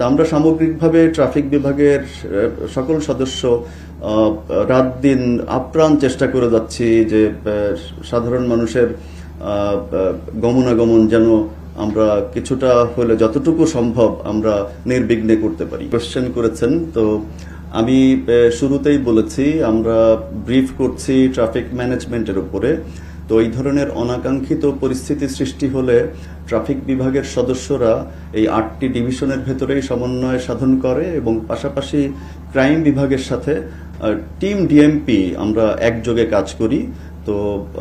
তা আমরা সামগ্রিকভাবে ট্রাফিক বিভাগের সকল সদস্য রাত দিন আপ্রাণ চেষ্টা করে যাচ্ছি যে সাধারণ মানুষের গমনাগমন যেন আমরা কিছুটা হলে যতটুকু সম্ভব আমরা নির্বিঘ্নে করতে পারি। কোশ্চেন করেছেন, তো আমি শুরুতেই বলেছি, আমরা ব্রিফ করছি ট্রাফিক ম্যানেজমেন্টের উপরে। তো এই ধরনের অনাকাঙ্ক্ষিত পরিস্থিতি সৃষ্টি হলে ট্রাফিক বিভাগের সদস্যরা এই আটটি ডিভিশনের ভেতরেই সমন্বয় সাধন করে এবং পাশাপাশি ক্রাইম বিভাগের সাথে টিম ডিএমপি আমরা একযোগে কাজ করি। তো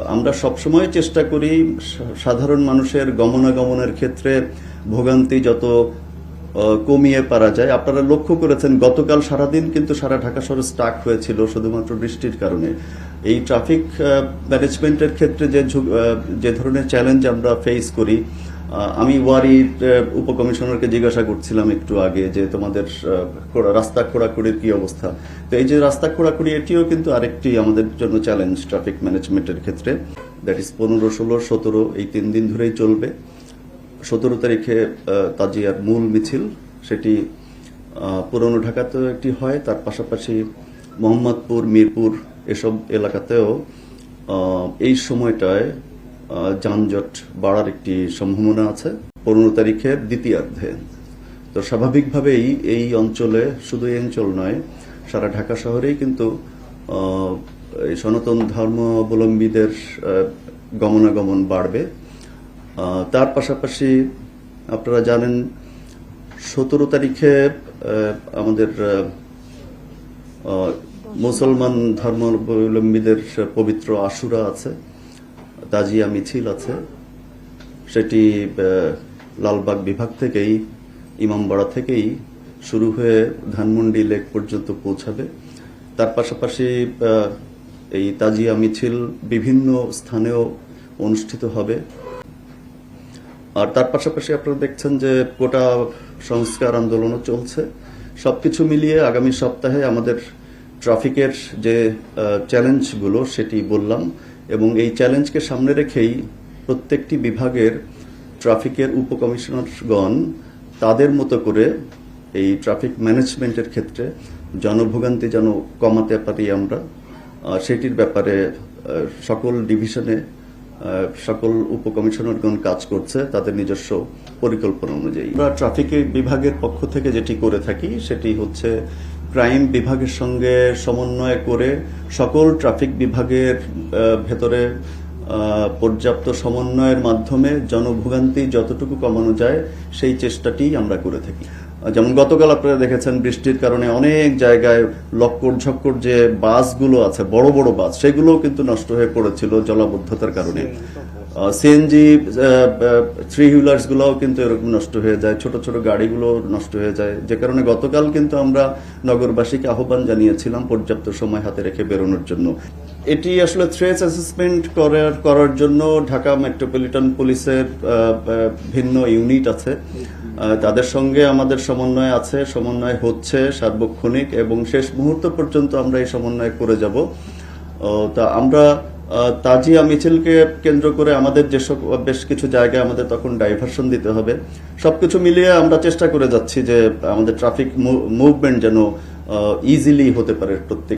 আমরা সবসময় চেষ্টা করি সাধারণ মানুষের গমনাগমনের ক্ষেত্রে ভোগান্তি যত কমিয়ে পারা যায়। আপনারা লক্ষ্য করেছেন, গতকাল সারাদিন কিন্তু সারা ঢাকা শহরে স্টাক হয়েছিল শুধুমাত্র বৃষ্টির কারণে। এই ট্রাফিক ম্যানেজমেন্টের ক্ষেত্রে যে যে ধরনের চ্যালেঞ্জ আমরা ফেস করি আমি ওয়ারির উপকমিশনারকে জিজ্ঞাসা করছিলাম একটু আগে যে তোমাদের রাস্তা খোঁড়াখুড়ির কি অবস্থা? তো এই যে রাস্তা খোঁড়াখুড়ি, এটিও কিন্তু আরেকটি আমাদের জন্য চ্যালেঞ্জ ট্রাফিক ম্যানেজমেন্টের ক্ষেত্রে। দ্যাট ইজ পনেরো, ষোলো, সতেরো, এই তিন দিন ধরেই চলবে। সতেরো তারিখে তাজিয়ার মূল মিছিল, সেটি পুরনো ঢাকাতেও একটি হয়, তার পাশাপাশি মোহাম্মদপুর, মিরপুর এসব এলাকাতেও এই সময়টায় যানজট বাড়ার একটি সম্ভাবনা আছে। পনেরো তারিখের দ্বিতীয়ার্ধে। তো স্বাভাবিকভাবেই এই অঞ্চলে শুধু এই অঞ্চল নয়, সারা ঢাকা শহরেই কিন্তু সনাতন ধর্মাবলম্বীদের গমনাগমন বাড়বে। তার পাশাপাশি আপনারা জানেন, সতেরো তারিখে আমাদের মুসলমান ধর্মাবলম্বীদের পবিত্র আশুরা আছে, তাজিয়া মিছিল আছে। সেটি লালবাগ বিভাগ থেকেই, ইমামবাড়া থেকেই শুরু হয়ে ধানমন্ডি লেক পর্যন্ত পৌঁছাবে। তার পাশাপাশি এই তাজিয়া মিছিল বিভিন্ন স্থানেও অনুষ্ঠিত হবে। আর তার পাশাপাশি আপনারা দেখছেন যে কোটা সংস্কার আন্দোলনও চলছে। সবকিছু মিলিয়ে আগামী সপ্তাহে আমাদের ট্রাফিকের যে চ্যালেঞ্জগুলো সেটি বললাম এবং এই চ্যালেঞ্জকে সামনে রেখেই প্রত্যেকটি বিভাগের ট্রাফিকের উপকমিশনারগণ তাদের মতো করে এই ট্রাফিক ম্যানেজমেন্টের ক্ষেত্রে জনভোগান্তি যেন কমাতে পারি আমরা সেটির ব্যাপারে সকল ডিভিশনে সকল উপকমিশনারগণ কাজ করছে, তাদের নিজস্ব পরিকল্পনা অনুযায়ী। আমরা ট্রাফিক বিভাগের পক্ষ থেকে যেটি করে থাকি, সেটি হচ্ছে ক্রাইম বিভাগের সঙ্গে সমন্বয় করে সকল ট্রাফিক বিভাগের ভেতরে পর্যাপ্ত সমন্বয়ের মাধ্যমে জনভোগান্তি যতটুকু কমানো যায়, সেই চেষ্টাটি আমরা করে থাকি। যেমন গতকাল আপনারা দেখেছেন বৃষ্টির কারণে অনেক জায়গায় লক্কর ঝক্কর যে বাসগুলো আছে, বড় বড় বাস, সেগুলোও কিন্তু নষ্ট হয়ে পড়েছিল জলাবদ্ধতার কারণে। সিএনজি থ্রি হুইলার্স গুলোও কিন্তু এরকম নষ্ট হয়ে যায়, ছোট ছোট গাড়িগুলো নষ্ট হয়ে যায়। যে কারণে গতকাল কিন্তু আমরা নগরবাসীকে আহ্বান জানিয়েছিলাম পর্যাপ্ত সময় হাতে রেখে বেরোনোর জন্য। এটি আসলে থ্রেস অ্যাসেসমেন্ট করার করার জন্য ঢাকা মেট্রোপলিটন পুলিশের ভিন্ন ইউনিট আছে। তাদের সঙ্গে আমাদের সমন্বয় আছে, সমন্বয় হচ্ছে সার্বক্ষণিক এবং শেষ মুহূর্ত পর্যন্ত আমরা এই সমন্বয় করে যাব। তা আমরা তাজিয়া মিছিলকে কেন্দ্র করে আমাদের যেসব বেশ কিছু জায়গায় আমাদের তখন ডাইভারশন দিতে হবে। সবকিছু মিলিয়ে আমরা চেষ্টা করে যাচ্ছি যে আমাদের ট্রাফিক মুভমেন্ট যেন ইজিলি হতে পারে প্রত্যেক